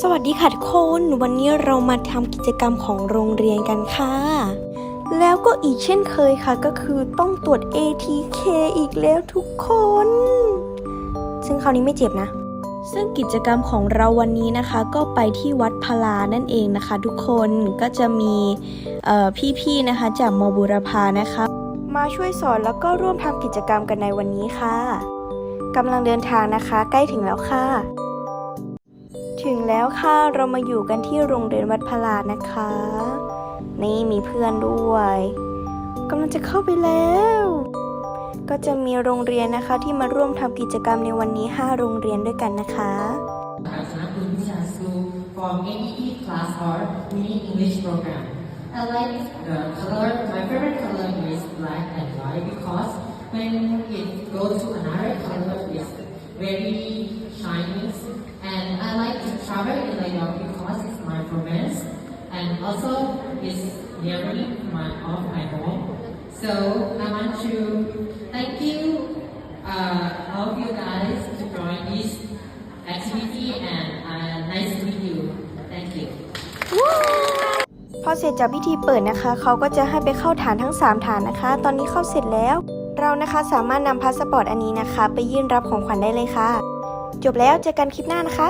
สวัสดีค่ะทุกคนวันนี้เรามาทำกิจกรรมของโรงเรียนกันค่ะ แล้วก็อีกเช่นเคยค่ะ ก็คือต้องตรวจ ATK อีกแล้วทุกคน ซึ่งคราวนี้ไม่เจ็บนะ ซึ่งกิจกรรมของเราวันนี้นะคะ ก็ไปที่วัดพลานั่นเองนะคะ ทุกคนก็จะมีพี่ๆนะคะจากมบุรพานะคะ มาช่วยสอนแล้วก็ร่วมทำกิจกรรมกันในวันนี้ค่ะกำลังเดินทางนะคะ ใกล้ถึงแล้วค่ะ ถึงแล้วค่ะเรามาอยู่กันที่โรงเรียนวัดพลานะคะ นี่มีเพื่อนด้วยกำลังจะเข้าไปแล้ว ก็จะมีโรงเรียนนะคะที่มาร่วมทำกิจกรรมในวันนี้ 5 โรงเรียนด้วยกันนะคะ from AEE class or Mini English program. I like the color, my favorite color is black and white because when it goes to another color it's very shiny and I like to travel in New York because it's my province and also is near me, my, of my home. So I want to thank you uh, all of you guys to join this activity and uh, nice to meet you. Thank you. พอเสร็จจากพิธีเปิดนะคะ เขาก็จะให้ไปเข้าฐานทั้ง 3 ฐานนะคะ ตอนนี้เข้าเสร็จแล้ว เรานะคะสามารถนำพาสปอร์ตอันนี้นะคะ ไปยื่นรับของขวัญได้เลยค่ะ จบแล้วเจอกันคลิปหน้านะคะ